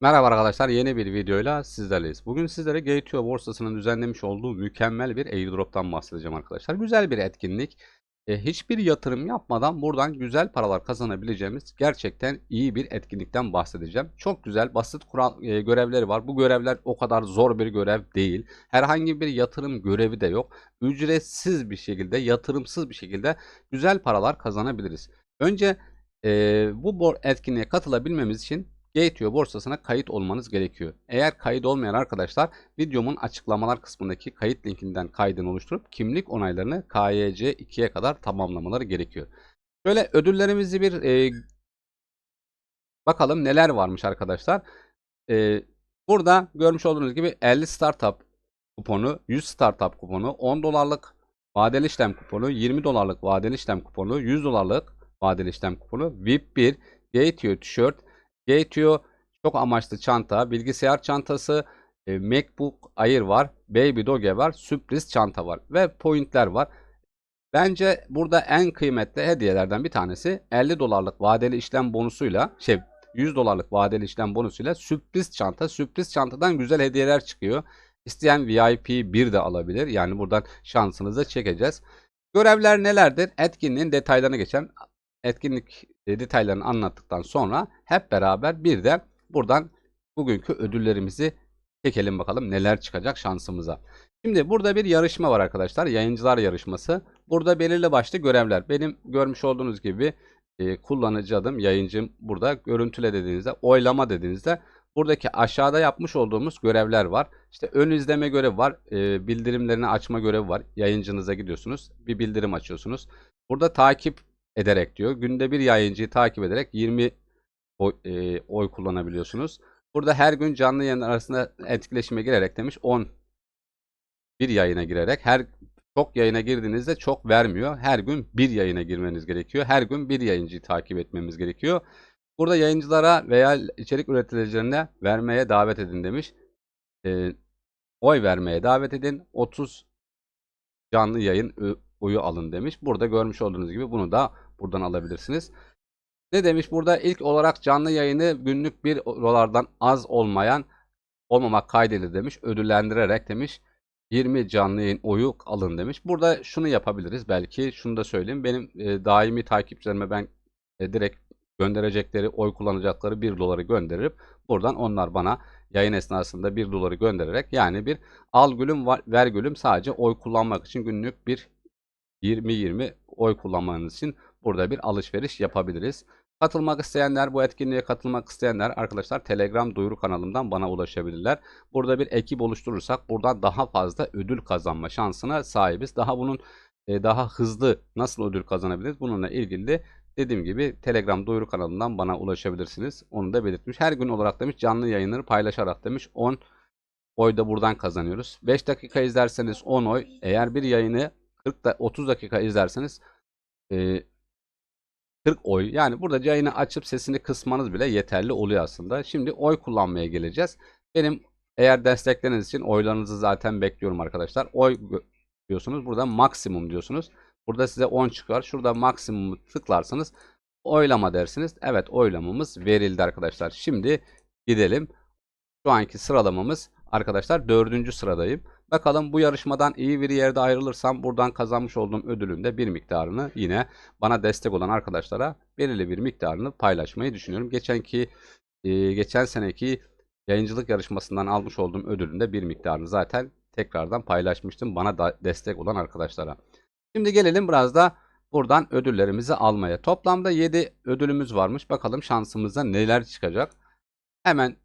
Merhaba arkadaşlar yeni bir videoyla sizlerleyiz. Bugün sizlere Gateo borsasının düzenlemiş olduğu mükemmel bir airdrop'tan bahsedeceğim arkadaşlar. Güzel bir etkinlik. E, hiçbir yatırım yapmadan buradan güzel paralar kazanabileceğimiz gerçekten iyi bir etkinlikten bahsedeceğim. Çok güzel basit kural e, görevleri var. Bu görevler o kadar zor bir görev değil. Herhangi bir yatırım görevi de yok. Ücretsiz bir şekilde, yatırımsız bir şekilde güzel paralar kazanabiliriz. Önce e, bu etkinliğe katılabilmemiz için Gateo borsasına kayıt olmanız gerekiyor. Eğer kayıt olmayan arkadaşlar videomun açıklamalar kısmındaki kayıt linkinden kaydını oluşturup kimlik onaylarını KYC 2'ye kadar tamamlamaları gerekiyor. Şöyle ödüllerimizi bir e, bakalım neler varmış arkadaşlar. E, burada görmüş olduğunuz gibi 50 startup kuponu, 100 startup kuponu, 10 dolarlık vadeli işlem kuponu, 20 dolarlık vadeli işlem kuponu, 100 dolarlık vadeli işlem kuponu, VIP 1, Gateo tişört, Gateo çok amaçlı çanta, bilgisayar çantası, e, MacBook Air var, Baby Doge var, sürpriz çanta var ve pointler var. Bence burada en kıymetli hediyelerden bir tanesi 50 dolarlık vadeli işlem bonusuyla şey 100 dolarlık vadeli işlem bonusuyla sürpriz çanta. Sürpriz çantadan güzel hediyeler çıkıyor. İsteyen VIP 1 de alabilir. Yani buradan şansınızı çekeceğiz. Görevler nelerdir? Etkinliğin detaylarına geçen etkinlik e, detaylarını anlattıktan sonra hep beraber bir de buradan bugünkü ödüllerimizi çekelim bakalım neler çıkacak şansımıza. Şimdi burada bir yarışma var arkadaşlar. Yayıncılar yarışması. Burada belirli başlı görevler. Benim görmüş olduğunuz gibi e, kullanıcı adım, yayıncım burada görüntüle dediğinizde, oylama dediğinizde buradaki aşağıda yapmış olduğumuz görevler var. İşte ön izleme görevi var, e, bildirimlerini açma görevi var. Yayıncınıza gidiyorsunuz, bir bildirim açıyorsunuz. Burada takip ederek diyor. Günde bir yayıncıyı takip ederek 20 oy, e, oy kullanabiliyorsunuz. Burada her gün canlı yayın arasında etkileşime girerek demiş 10 bir yayına girerek her çok yayına girdiğinizde çok vermiyor. Her gün bir yayına girmeniz gerekiyor. Her gün bir yayıncıyı takip etmemiz gerekiyor. Burada yayıncılara veya içerik üreticilerine vermeye davet edin demiş. Ee, oy vermeye davet edin. 30 canlı yayın oyu alın demiş. Burada görmüş olduğunuz gibi bunu da buradan alabilirsiniz. Ne demiş burada? ilk olarak canlı yayını günlük 1 dolardan az olmayan olmamak kaydıyla demiş. Ödüllendirerek demiş. 20 canlı yayın oyu alın demiş. Burada şunu yapabiliriz belki. Şunu da söyleyeyim. Benim e, daimi takipçilerime ben e, direkt gönderecekleri, oy kullanacakları 1 doları gönderip buradan onlar bana yayın esnasında 1 doları göndererek yani bir al gülüm ver gülüm sadece oy kullanmak için günlük bir 20-20 oy kullanmanız için burada bir alışveriş yapabiliriz. Katılmak isteyenler, bu etkinliğe katılmak isteyenler arkadaşlar Telegram duyuru kanalımdan bana ulaşabilirler. Burada bir ekip oluşturursak buradan daha fazla ödül kazanma şansına sahibiz. Daha bunun e, daha hızlı nasıl ödül kazanabiliriz? Bununla ilgili de dediğim gibi Telegram duyuru kanalından bana ulaşabilirsiniz. Onu da belirtmiş. Her gün olarak demiş canlı yayınları paylaşarak demiş 10 oy da buradan kazanıyoruz. 5 dakika izlerseniz 10 oy. Eğer bir yayını 40 da 30 dakika izlerseniz e, 40 oy. Yani burada yayını açıp sesini kısmanız bile yeterli oluyor aslında. Şimdi oy kullanmaya geleceğiz. Benim eğer destekleriniz için oylarınızı zaten bekliyorum arkadaşlar. Oy diyorsunuz. Burada maksimum diyorsunuz. Burada size 10 çıkar. Şurada maksimumu tıklarsanız oylama dersiniz. Evet oylamamız verildi arkadaşlar. Şimdi gidelim. Şu anki sıralamamız arkadaşlar dördüncü sıradayım. Bakalım bu yarışmadan iyi bir yerde ayrılırsam buradan kazanmış olduğum ödülün de bir miktarını yine bana destek olan arkadaşlara belirli bir miktarını paylaşmayı düşünüyorum. Geçenki e, geçen seneki yayıncılık yarışmasından almış olduğum ödülün de bir miktarını zaten tekrardan paylaşmıştım bana da destek olan arkadaşlara. Şimdi gelelim biraz da buradan ödüllerimizi almaya. Toplamda 7 ödülümüz varmış. Bakalım şansımıza neler çıkacak. Hemen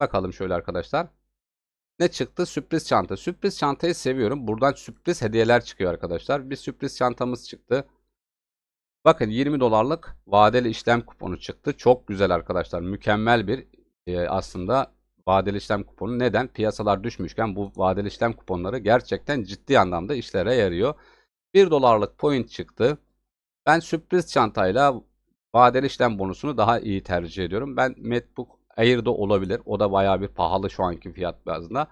bakalım şöyle arkadaşlar. Ne çıktı? Sürpriz çanta. Sürpriz çantayı seviyorum. Buradan sürpriz hediyeler çıkıyor arkadaşlar. Bir sürpriz çantamız çıktı. Bakın 20 dolarlık vadeli işlem kuponu çıktı. Çok güzel arkadaşlar. Mükemmel bir e, aslında vadeli işlem kuponu. Neden? Piyasalar düşmüşken bu vadeli işlem kuponları gerçekten ciddi anlamda işlere yarıyor. 1 dolarlık point çıktı. Ben sürpriz çantayla vadeli işlem bonusunu daha iyi tercih ediyorum. Ben MacBook Air'da olabilir. O da bayağı bir pahalı şu anki fiyat bazında.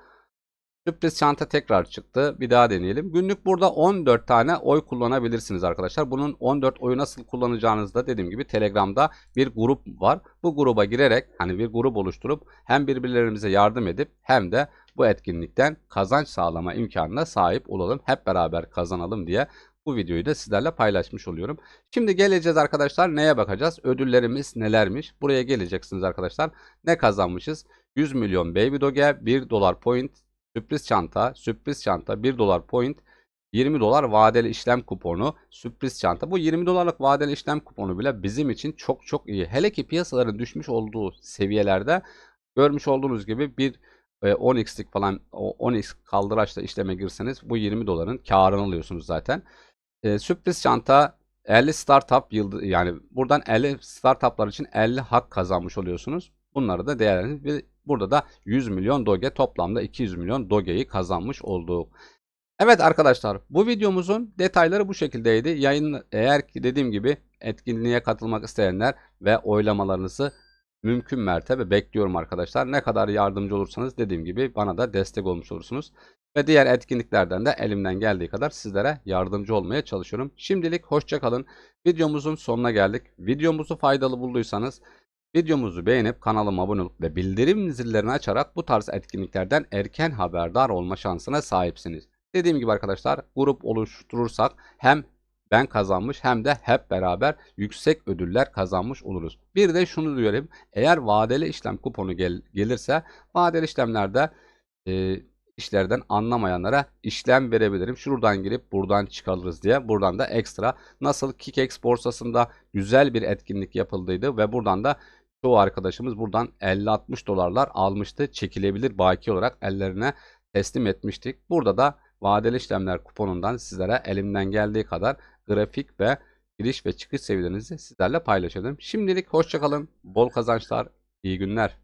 Sürpriz çanta tekrar çıktı. Bir daha deneyelim. Günlük burada 14 tane oy kullanabilirsiniz arkadaşlar. Bunun 14 oyu nasıl kullanacağınızı da dediğim gibi Telegram'da bir grup var. Bu gruba girerek hani bir grup oluşturup hem birbirlerimize yardım edip hem de bu etkinlikten kazanç sağlama imkanına sahip olalım. Hep beraber kazanalım diye bu videoyu da sizlerle paylaşmış oluyorum. Şimdi geleceğiz arkadaşlar. Neye bakacağız? Ödüllerimiz nelermiş? Buraya geleceksiniz arkadaşlar. Ne kazanmışız? 100 milyon Baby Doge, 1 dolar point, sürpriz çanta, sürpriz çanta, 1 dolar point, 20 dolar vadeli işlem kuponu, sürpriz çanta. Bu 20 dolarlık vadeli işlem kuponu bile bizim için çok çok iyi. Hele ki piyasaların düşmüş olduğu seviyelerde görmüş olduğunuz gibi bir e, 10x'lik falan o 10x kaldıraçla işleme girseniz bu 20 doların karını alıyorsunuz zaten. E, sürpriz çanta 50 startup yıldı yani buradan 50 startuplar için 50 hak kazanmış oluyorsunuz. Bunları da değerlendirin. Burada da 100 milyon doge toplamda 200 milyon dogeyi kazanmış olduk. Evet arkadaşlar bu videomuzun detayları bu şekildeydi. Yayın eğer ki dediğim gibi etkinliğe katılmak isteyenler ve oylamalarınızı mümkün mertebe bekliyorum arkadaşlar. Ne kadar yardımcı olursanız dediğim gibi bana da destek olmuş olursunuz. Ve diğer etkinliklerden de elimden geldiği kadar sizlere yardımcı olmaya çalışıyorum. Şimdilik hoşça kalın. Videomuzun sonuna geldik. Videomuzu faydalı bulduysanız videomuzu beğenip kanalıma abone olup ve bildirim zillerini açarak bu tarz etkinliklerden erken haberdar olma şansına sahipsiniz. Dediğim gibi arkadaşlar grup oluşturursak hem ben kazanmış hem de hep beraber yüksek ödüller kazanmış oluruz. Bir de şunu diyorum. Eğer vadeli işlem kuponu gel gelirse vadeli işlemlerde e, işlerden anlamayanlara işlem verebilirim. Şuradan girip buradan çıkarırız diye. Buradan da ekstra nasıl Kikex borsasında güzel bir etkinlik yapıldıydı ve buradan da çoğu arkadaşımız buradan 50-60 dolarlar almıştı. Çekilebilir baki olarak ellerine teslim etmiştik. Burada da vadeli işlemler kuponundan sizlere elimden geldiği kadar grafik ve giriş ve çıkış seviyelerinizi sizlerle paylaşalım. Şimdilik hoşçakalın, bol kazançlar, iyi günler.